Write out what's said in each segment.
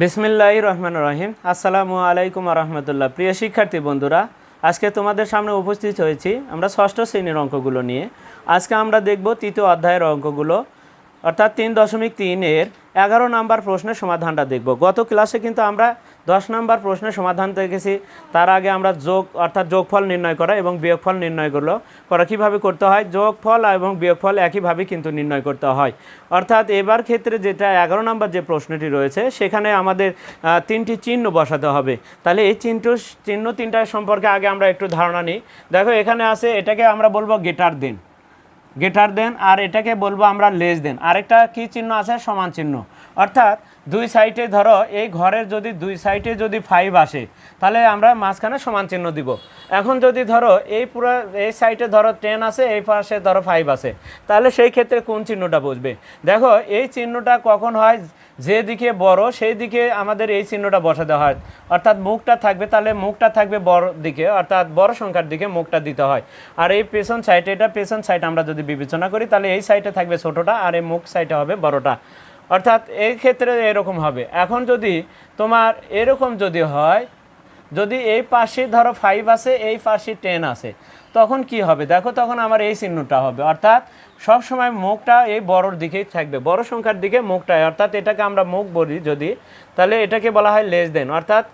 বিসমিল্লাহ রহমান রহিম। আসসালামু আলাইকুম রহমতুল্লাহ। প্রিয় শিক্ষার্থী বন্ধুরা, আজকে তোমাদের সামনে উপস্থিত হয়েছি আমরা ষষ্ঠ শ্রেণির অঙ্কগুলো নিয়ে। আজকে আমরা দেখব তৃতীয় অধ্যায়ের অঙ্কগুলো। অর্থাৎ তিন দশমিক তিনের এগারো নাম্বার প্রশ্নের সমাধানটা দেখব। গত ক্লাসে কিন্তু আমরা দশ নাম্বার প্রশ্নের সমাধান দেখেছি। তার আগে আমরা যোগ, অর্থাৎ যোগফল নির্ণয় করা এবং বিয়োগফল নির্ণয় করল। করা কীভাবে করতে হয়? যোগফল এবং বিয়োগফল একইভাবে কিন্তু নির্ণয় করতে হয়। অর্থাৎ এবার ক্ষেত্রে যেটা এগারো নাম্বার যে প্রশ্নটি রয়েছে, সেখানে আমাদের তিনটি চিহ্ন বসাতে হবে। তাহলে এই চিহ্ন চিহ্ন তিনটা সম্পর্কে আগে আমরা একটু ধারণা নিই। দেখো এখানে আছে, এটাকে আমরা বলব গেটার দেন গেটার দেন আর এটাকে বলব আমরা লেস দেন আরেকটা কি চিহ্ন আছে? সমান চিহ্ন। অর্থাৎ দুই সাইডে ধরো, এই ঘরের যদি দুই সাইডে যদি ফাইভ আসে, তাহলে আমরা মাঝখানে সমান চিহ্ন দিব। এখন যদি ধরো, এই পুরো, এই সাইডে ধরো টেন আছে, এই পাশে ধরো ফাইভ আছে, তাহলে সেই ক্ষেত্রে কোন চিহ্নটা বুঝবে দেখো, এই চিহ্নটা কখন হয়? যেদিকে বড়, সেই দিকে আমাদের এই চিহ্নটা বসাতে হয়। অর্থাৎ মুখটা থাকবে, তাহলে মুখটা থাকবে বড় দিকে, অর্থাৎ বড় সংখ্যার দিকে মুখটা দিতে হয়। আর এই পেছন সাইড এটা পেছন সাইড আমরা যদি বিবেচনা করি, তাহলে এই সাইডে থাকবে ছোটোটা আর এই মুখ সাইডে হবে বড়টা। অর্থাৎ এই ক্ষেত্রে এরকম হবে। এখন যদি তোমার এরকম যদি হয়, যদি এই পাশে ধরো ফাইভ আছে, এই পাশে টেন আছে, তখন কি হবে? দেখো তখন আমার এই চিহ্নটা হবে। অর্থাৎ সব সময় মুখটা এই বড়র দিকেই থাকবে। বড় সংখ্যার দিকে মুখটা অর্থাৎ এটাকে আমরা মুখ বলি যদি, তাহলে এটাকে বলা হয় লেস দেন অর্থাৎ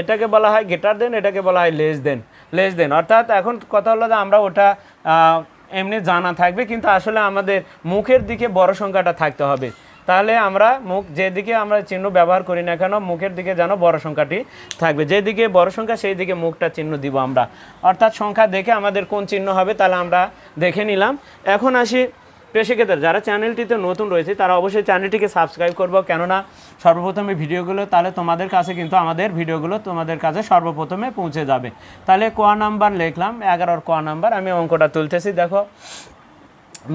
এটাকে বলা হয় গেটার দেন এটাকে বলা হয় লেস দেন লেস দেন অর্থাৎ এখন কথা হলো যে আমরা ওটা এমনি জানা থাকবে, কিন্তু আসলে আমাদের মুখের দিকে বড় সংখ্যাটা থাকতে হবে। তাহলে আমরা মুখ যেদিকে আমরা চিহ্ন ব্যবহার করি না কেন, মুখের দিকে যেন বড় সংখ্যাটি থাকবে। যেদিকে বড় সংখ্যা সেই দিকে মুখটা চিহ্ন দিব আমরা। অর্থাৎ সংখ্যা দেখে আমাদের কোন চিহ্ন হবে তাহলে আমরা দেখে নিলাম। এখন আসি পেশিকেদের। যারা চ্যানেলটিতে নতুন রয়েছে, তারা অবশ্যই চ্যানেলটিকে সাবস্ক্রাইব করব। কেননা সর্বপ্রথমে ভিডিওগুলো, তাহলে তোমাদের কাছে কিন্তু আমাদের ভিডিওগুলো তোমাদের কাছে সর্বপ্রথমে পৌঁছে যাবে। তাহলে ক নাম্বার লিখলাম, এগারোর ক নাম্বার, আমি অঙ্কটা তুলতেছি। দেখো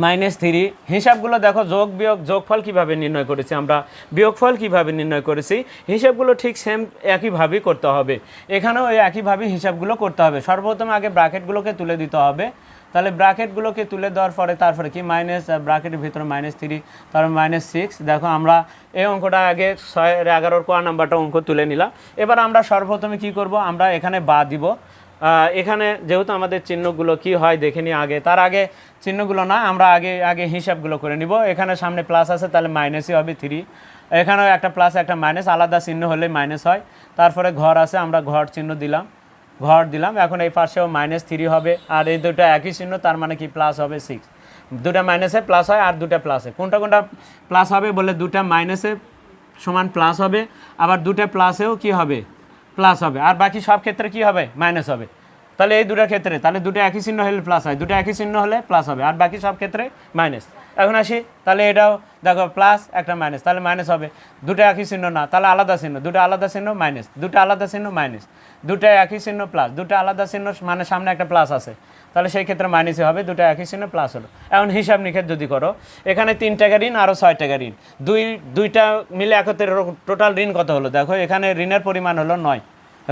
মাইনাস থ্রি হিসাবগুলো দেখো, যোগ, বিয়োগ, যোগফল কীভাবে নির্ণয় করেছি আমরা? বিয়োগফল কীভাবে নির্ণয় করেছি? হিসাবগুলো ঠিক সেম একইভাবেই করতে হবে। এখানেও এই একইভাবেই হিসাবগুলো করতে হবে। সর্বপ্রথম আগে ব্র্যাকেটগুলোকে তুলে দিতে হবে। তাহলে ব্র্যাকেটগুলোকে তুলে দেওয়ার পরে তারপরে কি? মাইনাস ব্র্যাকেটের ভিতরে মাইনাস থ্রি তারপর মাইনাস সিক্স দেখো, আমরা এই অঙ্কটা আগে ছয়, এগারোর কোয়া নাম্বারটা অঙ্ক তুলে নিলাম। এবার আমরা সর্বপ্রথমে কি করব? আমরা এখানে বা দিব। এখানে যেহেতু আমাদের চিহ্নগুলো কি হয় দেখে নিই আগে। তার আগে চিহ্নগুলো না, আমরা আগে আগে হিসাবগুলো করে নিব। এখানে সামনে প্লাস আছে, তাহলে মাইনাসই হবে থ্রি এখানেও একটা প্লাস একটা মাইনাস আলাদা চিহ্ন হলে মাইনাস হয়। তারপরে ঘর আছে, আমরা ঘর চিহ্ন দিলাম। ঘর দিলাম, এখন এই পাশেও মাইনাস থ্রি হবে। আর এই দুটো একই চিহ্ন, তার মানে কি প্লাস হবে সিক্স দুটা মাইনাসে প্লাস হয়, আর দুটা প্লাসে কোনটা কোনটা প্লাস হবে বলে দুটা মাইনাসে সমান প্লাস হবে। আবার দুটা প্লাসেও কি হবে? প্লাস হবে। আর বাকি সব ক্ষেত্রে কি হবে? মাইনাস হবে। তাহলে এই দুটার ক্ষেত্রে, তাহলে দুটো একই চিহ্ন হলে প্লাস হয়, দুটো একই চিহ্ন হলে প্লাস হবে, আর বাকি সব ক্ষেত্রে মাইনাস এখন আসি, তাহলে এটাও দেখো প্লাস একটা মাইনাস তাহলে মাইনাস হবে। দুটো একই চিহ্ন না, তাহলে আলাদা চিহ্ন, দুটো আলাদা চিহ্ন মাইনাস দুটো আলাদা চিহ্ন মাইনাস দুটো একই চিহ্ন প্লাস দুটো আলাদা চিহ্ন মানে সামনে একটা প্লাস আছে। তাহলে সেই ক্ষেত্রে মাইনাসই হবে দুটো একই চিহ্ন প্লাস হলো। এখন হিসাব নিখেপ যদি করো, এখানে তিন টাকা ঋণ আরও ছয় টাকা ঋণ। দুই, দুইটা মিলে একত্রে টোটাল ঋণ কত হলো? দেখো, এখানে ঋণের পরিমাণ হলো নয়,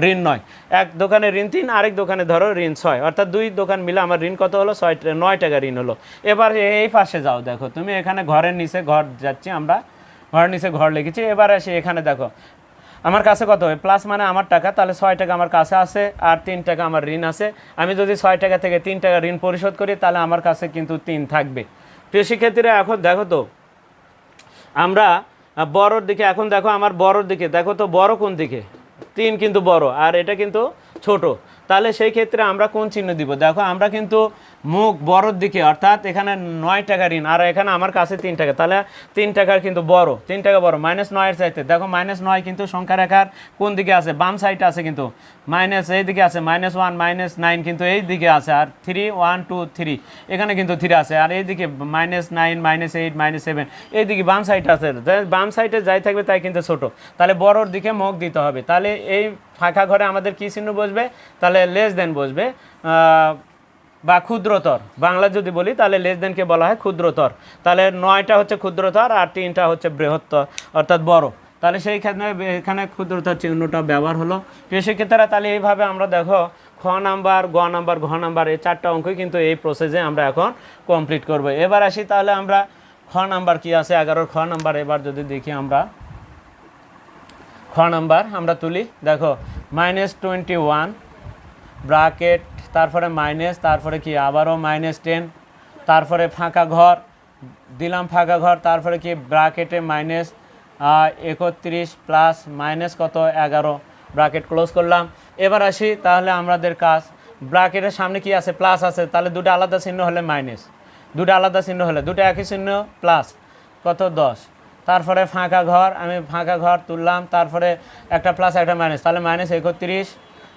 ঋণ নয়। এক দোকানে ঋণ তিন, আরেক দোকানে ধরো ঋণ ছয়। অর্থাৎ দুই দোকান মিলে আমার ঋণ কত হলো? ছয়, নয় টাকা ঋণ হলো। এবার এই পাশে যাও, দেখো, তুমি এখানে ঘরের নিচে ঘর যাচ্ছি আমরা। ঘরের নিচে ঘর লিখেছি। এবার এসে এখানে দেখো আমার কাছে কত হয় প্লাস মানে আমার টাকা, তাহলে ছয় টাকা আমার কাছে আছে আর তিন টাকা আমার ঋণ আছে। আমি যদি ছয় টাকা থেকে তিন টাকা ঋণ পরিশোধ করি, তাহলে আমার কাছে কিন্তু তিন থাকবে। শিক্ষার্থীরা, এখন দেখো তো, আমরা বড়র দিকে, এখন দেখো আমার বড়োর দিকে, দেখো তো বড় কোন দিকে? তিন কিন্তু বড়, আর এটা কিন্তু ছোট। তাহলে সেই ক্ষেত্রে আমরা কোন চিহ্ন দিব? দেখো, আমরা কিন্তু মুখ বড়র দিকে, অর্থাৎ এখানে নয় টাকা ঋণ, আর এখানে আমার কাছে তিন টাকা। তাহলে তিন টাকার কিন্তু বড়, তিন টাকা বড় মাইনাস নয়ের চাইতে। দেখো মাইনাস নয় কিন্তু সংখ্যা রেখার কোন দিকে আছে? বাম সাইডে আছে কিন্তু। মাইনাস এই দিকে আছে মাইনাস ওয়ান মাইনাস নাইন কিন্তু এই দিকে আছে, আর থ্রি ওয়ান টু থ্রি এখানে কিন্তু থ্রি আছে, আর এইদিকে minus nine minus eight minus seven এইদিকে বাম সাইড আছে। বাম সাইডে যাই থাকবে তাই কিন্তু ছোট। তাহলে বড়র দিকে মুখ দিতে হবে। তাহলে এই ফাঁকা ঘরে আমাদের কী চিহ্ন বসবে? তাহলে লেস দেন বসবে। বা ক্ষুদ্রতর। বাংলা যদি বলি, তাহলে লেস দেনকে বলা হয় ক্ষুদ্রতর। তাহলে নয়টা হচ্ছে ক্ষুদ্রতর আর তিনটা হচ্ছে বৃহত্তর, অর্থাৎ বড়। তাহলে সেই ক্ষেত্রে এখানে ক্ষুদ্রতর চিহ্নটা ব্যবহার হলো। শিক্ষার্থীরা তাহলে এইভাবে আমরা দেখো, খ নাম্বার, গ নাম্বার, ঘ নাম্বার, এই চারটা অঙ্কই কিন্তু এই প্রসেসে আমরা এখন কমপ্লিট করব। এবার আসি তাহলে আমরা খ নাম্বার কি আছে? এগারোর খ নাম্বার এবার যদি দেখি আমরা। খ নাম্বার আমরা তুলি, দেখো মাইনাস টোয়েন্টি ওয়ান ব্রাকেট তারপরে মাইনাস, তারপরে কি আবারও মাইনাস টেন, তারপরে ফাঁকা ঘর, দিলাম ফাঁকা ঘর, তারপরে কি ব্রাকেটে মাইনাস একত্রিশ প্লাস মাইনাস কত? এগারো। ব্রাকেট ক্লোজ করলাম। এবার আসি তাহলে আমাদের কাজ। ব্রাকেটের সামনে কি আছে? প্লাস আছে। তাহলে দুটো আলাদা চিহ্ন হলে মাইনাস। দুটো আলাদা চিহ্ন হলে দুটো একই চিহ্ন, প্লাস কত? দশ। তারপরে ফাঁকা ঘর, আমি ফাঁকা ঘর তুললাম। তারপরে একটা প্লাস, একটা মাইনাস। তাহলে মাইনাস একত্রিশ।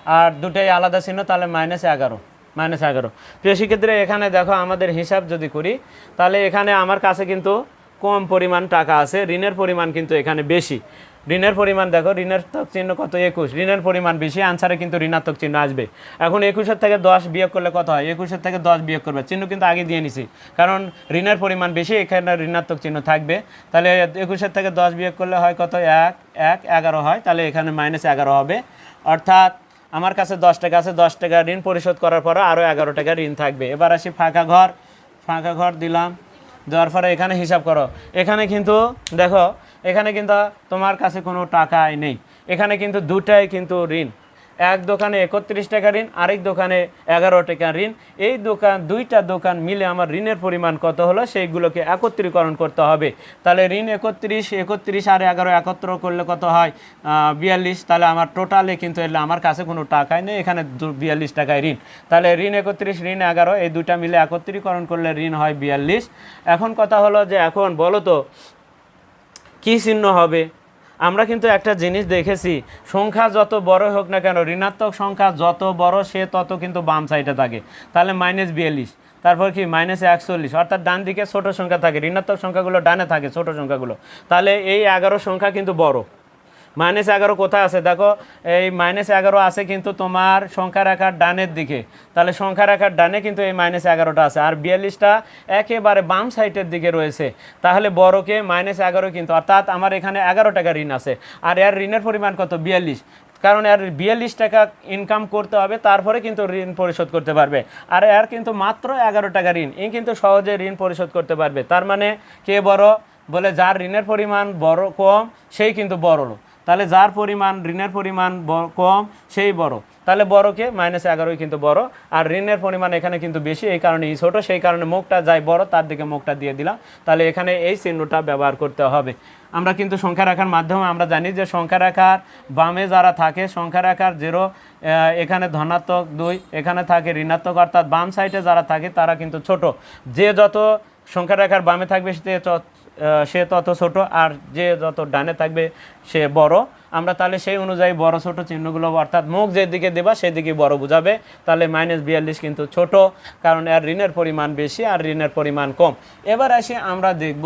আর দুটোই আলাদা চিহ্ন তাহলে মাইনাস এগারো মাইনাস এগারো। প্রিয় শিক্ষার্থীরা, এখানে দেখো আমাদের হিসাব যদি করি, তাহলে এখানে আমার কাছে কিন্তু কম পরিমাণ টাকা আছে, ঋণের পরিমাণ কিন্তু এখানে বেশি। ঋণের পরিমাণ দেখো ঋণাত্মক চিহ্ন কত? একুশ। ঋণের পরিমাণ বেশি আনসারে কিন্তু ঋণাত্মক চিহ্ন আসবে। এখন একুশের থেকে দশ বিয়োগ করলে কত হয়? একুশের থেকে দশ বিয়োগ করবে। চিহ্ন কিন্তু আগে দিয়ে নিছি। কারণ ঋণের পরিমাণ বেশি, এখানে ঋণাত্মক চিহ্ন থাকবে। তাহলে একুশের থেকে দশ বিয়োগ করলে হয় কত? এক এক, এগারো হয়। তাহলে এখানে মাইনাস এগারো হবে। অর্থাৎ আমার কাছে দশ টাকা আছে, দশ টাকা ঋণ পরিশোধ করার পরে আরও এগারো টাকা ঋণ থাকবে। এবার আসি ফাঁকা ঘর। ফাঁকা ঘর দিলাম। দেওয়ার পরে এখানে হিসাব করো। এখানে কিন্তু, দেখো, এখানে কিন্তু তোমার কাছে কোনো টাকাই নেই। এখানে কিন্তু দুটাই কিন্তু ঋণ। এক দোকানে একত্রিশ টাকা ঋণ, আরেক দোকানে এগারো টাকা ঋণ। এই দোকান, দুইটা দোকান মিলে আমার ঋণের পরিমাণ কত হলো সেইগুলোকে একত্রীকরণ করতে হবে। তাহলে ঋণ একত্রিশ একত্রিশ আর এগারো একত্র করলে কত হয়? বিয়াল্লিশ। তাহলে আমার টোটালে কিন্তু এলে আমার কাছে কোনো টাকাই নেই, এখানে বিয়াল্লিশ টাকায় ঋণ। তাহলে ঋণ একত্রিশ, ঋণ এগারো, এই দুটা মিলে একত্রীকরণ করলে ঋণ হয় বিয়াল্লিশ। এখন কথা হলো যে এখন বলো তো, কী চিহ্ন হবে? আমরা কিন্তু একটা জিনিস দেখেছি, সংখ্যা যত বড় হোক না কেন, ঋণাত্মক সংখ্যা যত বড় সে তত কিন্তু বাম সাইডে থাকে। তাহলে মাইনাস বিয়াল্লিশ, তারপর কি মাইনাস একচল্লিশ, অর্থাৎ ডান দিকে ছোট সংখ্যা থাকে, ঋণাত্মক সংখ্যাগুলো ডানে থাকে ছোটো সংখ্যাগুলো। তাহলে এই এগারো সংখ্যা কিন্তু বড়। মাইনাস এগারো কোথায় আছে? দেখো, এই মাইনাস এগারো আছে কিন্তু তোমার সংখ্যা রেখার ডানের দিকে। তাহলে সংখ্যা রেখার ডানে কিন্তু এই মাইনাস এগারোটা আছে। আর বিয়াল্লিশটা একেবারে বাম সাইডের দিকে রয়েছে। তাহলে বড়কে মাইনাস এগারো কিন্তু, অর্থাৎ আমার এখানে এগারো টাকা ঋণ আছে। আর এর ঋণের পরিমাণ কত? বিয়াল্লিশ। কারণ এর বিয়াল্লিশ টাকা ইনকাম করতে হবে, তারপরে কিন্তু ঋণ পরিশোধ করতে পারবে। আর এর কিন্তু মাত্র এগারো টাকা ঋণ। ই কিন্তু সহজে ঋণ পরিশোধ করতে পারবে। তার মানে কে বড়? বলে যার ঋণের পরিমাণ বড় কম, সেই কিন্তু বড় তাহলে যার পরিমাণ, ঋণের পরিমাণ কম, সেই বড়। তাহলে বড়কে মাইনাস এগারোই কিন্তু বড়। আর ঋণের পরিমাণ এখানে কিন্তু বেশি, এই কারণে এই ছোটো, সেই কারণে মুখটা যাই বড়, তার দিকে মুখটা দিয়ে দিলাম। তাহলে এখানে এই চিহ্নটা ব্যবহার করতে হবে। আমরা কিন্তু সংখ্যা রাখার মাধ্যমে আমরা জানি যে সংখ্যা রাখার বামে যারা থাকে, সংখ্যা রাখার জিরো এখানে ধনাত্মক দুই, এখানে থাকে ঋণাত্মক, অর্থাৎ বাম সাইডে যারা থাকে, তারা কিন্তু ছোট। যে যত সংখ্যা রেখার বামে থাকবে, সে সে তত ছোট আর যে যত ডানে থাকবে সে বড়। আমরা তাহলে সেই অনুযায়ী বড় ছোট চিহ্নগুলো অর্থাৎ মুখ যেদিকে দেবা সেদিকে বড় বুঝাবে। তাহলে মাইনাস বিয়াল্লিশ কিন্তু ছোট, কারণ এর ঋণের পরিমাণ বেশি আর ঋণের পরিমাণ কম। এবার আসি আমরা দেখব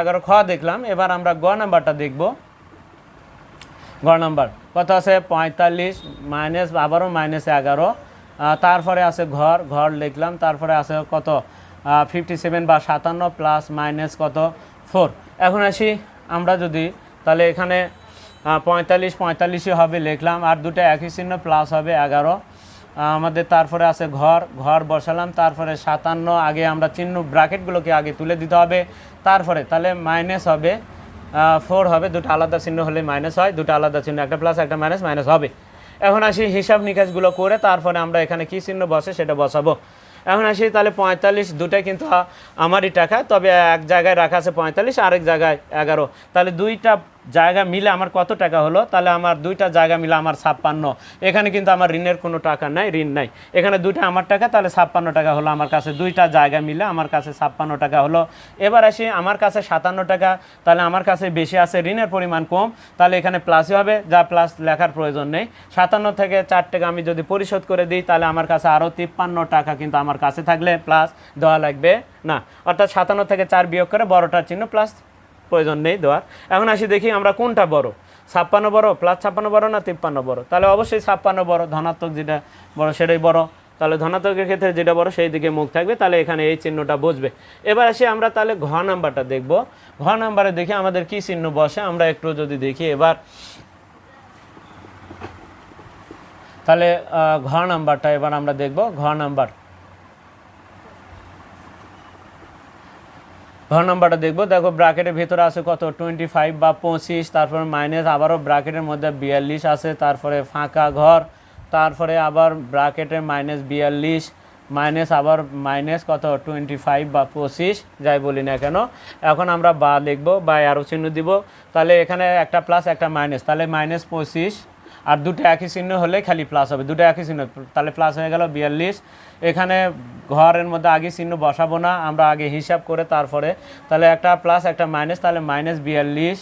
এগারো খ দেখলাম, এবার আমরা গ নাম্বারটা দেখব। গ নাম্বার, কত আছে? পঁয়তাল্লিশ মাইনাস আবারও মাইনাস এগারো। তারপরে আছে ঘর ঘর লিখলাম, তারপরে আছে কত? ফিফটি সেভেন বা সাতান্ন প্লাস মাইনাস কত? ফোর এখন আসি আমরা যদি, তাহলে এখানে পঁয়তাল্লিশ, পঁয়তাল্লিশই হবে লিখলাম, আর দুটো একই চিহ্ন প্লাস হবে এগারো। আমাদের তারপরে আছে ঘর ঘর বসালাম, তারপরে সাতান্ন, আগে আমরা চিহ্ন ব্র্যাকেটগুলোকে আগে তুলে দিতে হবে। তারপরে, তাহলে মাইনাস হবে ফোর হবে, দুটো আলাদা চিহ্ন হলে মাইনাস হয়, দুটো আলাদা চিহ্ন, একটা প্লাস একটা মাইনাস মাইনাস হবে। এখন আসি হিসাব নিকাশগুলো করে, তারপরে আমরা এখানে কী চিহ্ন বসে সেটা বসাবো। এখন আসি তাহলে পঁয়তাল্লিশ দুটাই কিন্তু আমারই টাকা, তবে এক জায়গায় রাখা আছে পঁয়তাল্লিশ, আরেক জায়গায় এগারো। তাহলে দুইটা জায়গা মিলে আমার কত টাকা হলো, তাহলে আমার দুইটা জায়গা মিলে আমার ছাপ্পান্ন। এখানে কিন্তু আমার ঋণের কোনো টাকা নাই, ঋণ নাই। এখানে দুইটা আমার টাকা, তাহলে ছাপ্পান্ন টাকা হলো আমার কাছে। দুইটা জায়গা মিলে আমার কাছে ছাপ্পান্ন টাকা হলো। এবার আসি, আমার কাছে সাতান্ন টাকা, তাহলে আমার কাছে বেশি আছে, ঋণের পরিমাণ কম, তাহলে এখানে প্লাসই হবে, যা প্লাস লেখার প্রয়োজন নেই। সাতান্ন থেকে চার টাকা আমি যদি পরিশোধ করে দিই, তাহলে আমার কাছে আরও তিপ্পান্ন টাকা কিন্তু আমার কাছে থাকলে প্লাস দেওয়া লাগবে না। অর্থাৎ সাতান্ন থেকে চার বিয়োগ করে বড়টার চিহ্ন প্লাস প্রয়োজন নেই দেওয়ার। এখন আসি দেখি আমরা কোনটা বড়। ছাপ্পান্ন বড় প্লাস ছাপ্পান্ন বড় না তিপ্পান্ন বড়? তাহলে অবশ্যই ছাপ্পান্ন বড়, ধনাত্মক যেটা বড় সেটাই বড়। তাহলে ধনাত্মকের ক্ষেত্রে যেটা বড় সেই দিকে মুখ থাকবে, তাহলে এখানে এই চিহ্নটা বুঝবে এবার আসি আমরা তাহলে ঘ নাম্বারটা দেখব। ঘ নাম্বারে দেখি আমাদের কি চিহ্ন বসে, আমরা একটু যদি দেখি এবার। তাহলে ঘ নাম্বারটা এবার আমরা দেখব। ঘ নাম্বার। ঘর নাম্বারটা দেখব। দেখো, ব্র্যাকেটের ভিতরে আছে কত? টোয়েন্টি ফাইভ বা পঁচিশ, তারপরে মাইনাস আবারও ব্র্যাকেটের মধ্যে বিয়াল্লিশ আছে, তারপরে ফাঁকা ঘর, তারপরে আবার ব্র্যাকেটের মাইনাস বিয়াল্লিশ মাইনাস আবার মাইনাস কত? টোয়েন্টি ফাইভ বা পঁচিশ, যাই বলি না কেন। এখন আমরা বা লিখব, বা আরও চিহ্ন দিব। তাহলে এখানে একটা প্লাস একটা মাইনাস তাহলে মাইনাস পঁচিশ আর দুটো একই চিহ্ন হলে খালি প্লাস হবে। দুটো একই চিহ্ন, তাহলে প্লাস হয়ে গেল বিয়াল্লিশ। এখানে ঘরের মধ্যে আগে চিহ্ন বসাবো না, আমরা আগে হিসাব করে তারপরে, তাহলে একটা প্লাস একটা মাইনাস তাহলে মাইনাস বিয়াল্লিশ।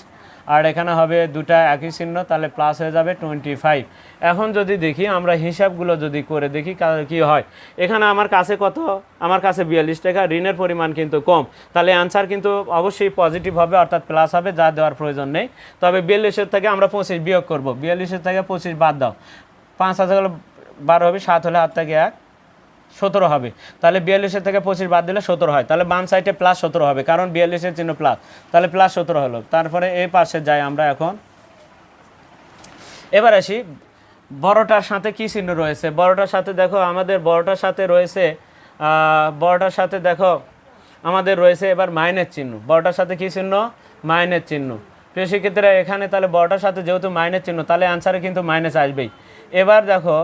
আর এখানে হবে দুটা একই চিহ্ন, তাহলে প্লাস হয়ে যাবে টোয়েন্টি ফাইভ এখন যদি দেখি, আমরা হিসাবগুলো যদি করে দেখি কা- হয়? এখানে আমার কাছে কত? আমার কাছে বিয়াল্লিশ টাকা, ঋণের পরিমাণ কিন্তু কম। তাহলে অ্যান্সার কিন্তু অবশ্যই পজিটিভ হবে, অর্থাৎ প্লাস হবে, যা দেওয়ার প্রয়োজন নেই। তবে বিয়াল্লিশের থেকে আমরা পঁচিশ বিয়োগ করব। বিয়াল্লিশের থেকে পঁচিশ বাদ দাও। পাঁচ হাজার বারো হবে, সাত হলে হাত থেকে এক। সতেরো হবে। তাহলে বিয়াল্লিশের থেকে পঁচিশ বাদ দিলে সতেরো হয়। তাহলে বাম সাইডে প্লাস সতেরো হবে। কারণ বিয়াল্লিশের চিহ্ন প্লাস তাহলে প্লাস সতেরো হলো। তারপরে এই পাশে যাই আমরা এখন। এবার আসি। বড়টার সাথে কি চিহ্ন রয়েছে? বড়টার সাথে দেখো, আমাদের বড়টার সাথে রয়েছে বড়টার সাথে দেখো, আমাদের রয়েছে এবার মাইনের চিহ্ন। বড়টার সাথে কি চিহ্ন? মাইনের চিহ্ন। প্রিয় এখানে তাহলে বড়টার সাথে যেহেতু মাইনের চিহ্ন, তাহলে আনসারে কিন্তু মাইনাস আসবেই। এবার দেখো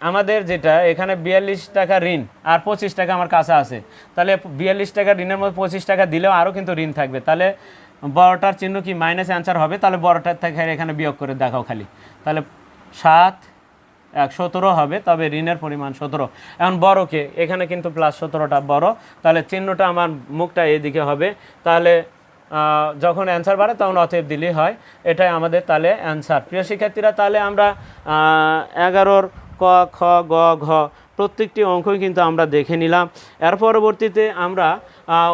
আমাদের যেটা, এখানে বিয়াল্লিশ টাকা ঋণ আর পঁচিশ টাকা আমার কাছে আছে। তাহলে বিয়াল্লিশ টাকা ঋণের মধ্যে পঁচিশ টাকা দিলেও আরও কিন্তু ঋণ থাকবে। তাহলে বড়টার চিহ্ন কি মাইনাস অ্যান্সার হবে? তাহলে বড়টার থেকে এখানে বিয়োগ করে দেখাও খালি। তাহলে সাত, এক, সতেরো হবে, তবে ঋণের পরিমাণ সতেরো। এখন বড়কে, এখানে কিন্তু প্লাস সতেরোটা বড়। তাহলে চিহ্নটা আমার মুখটা এদিকে হবে। তাহলে যখন অ্যান্সার বাড়ে, তখন অতএব দিলেই হয়। এটাই আমাদের তাহলে অ্যান্সার প্রিয় শিক্ষার্থীরা, তাহলে আমরা এগারোর ক, খ, গ, ঘ প্রত্যেকটি অঙ্কই কিন্তু আমরা দেখে নিলাম। এর পরবর্তীতে আমরা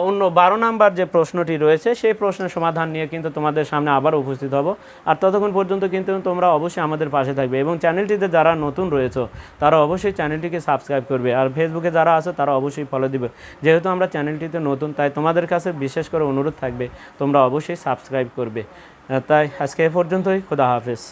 অন্য বারো নাম্বার যে প্রশ্নটি রয়েছে, সেই প্রশ্নের সমাধান নিয়ে কিন্তু তোমাদের সামনে আবার উপস্থিত হব। আর ততক্ষণ পর্যন্ত কিন্তু তোমরা অবশ্যই আমাদের পাশে থাকবে এবং চ্যানেলটিতে যারা নতুন রয়েছে, তারা অবশ্যই চ্যানেলটিকে সাবস্ক্রাইব করবে। আর ফেসবুকে যারা আছে, তারা অবশ্যই ফলো দিবে। যেহেতু আমরা চ্যানেলটিতে নতুন, তাই তোমাদের কাছে বিশেষ করে অনুরোধ থাকবে, তোমরা অবশ্যই সাবস্ক্রাইব করবে। তাই আজকে এ পর্যন্তই, খোদা হাফেজ।